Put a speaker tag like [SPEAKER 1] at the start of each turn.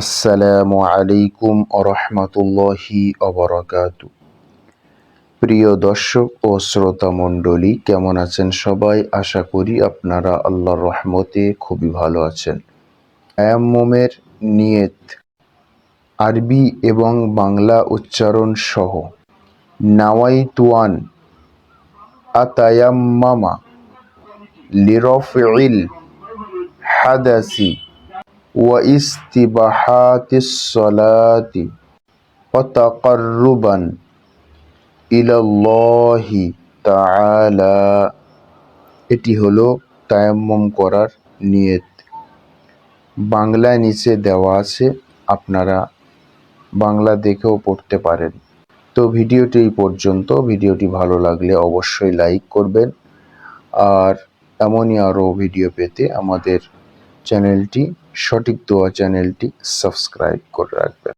[SPEAKER 1] আসসালামু আলাইকুম আরহামতুল্লাহি অবরাকাত প্রিয় দর্শক ও শ্রোতা মণ্ডলী, কেমন আছেন সবাই? আশা করি আপনারা আল্লাহর রহমতে খুবই ভালো আছেন। আয়াম্মমের নিয়ত, আরবি এবং বাংলা উচ্চারণ সহ। নাওয়াইতুয়ান, আতায়াম্মামা লিরফিল হাদাসি। واستباحات الصلاة وتقربا إلى الله تعالى এটি হলো তায়াম্মম করার নিয়ত বাংলায় নিচে দেওয়া আছে আপনারা বাংলা দেখেও পড়তে পারেন তো ভিডিওটি এই পর্যন্ত ভিডিওটি ভালো লাগলে অবশ্যই লাইক করবেন আর এমনই আরও ভিডিও পেতে আমাদের চ্যানেলটি সঠিক দোয়া চ্যানেলটি সাবস্ক্রাইব করে রাখবেন।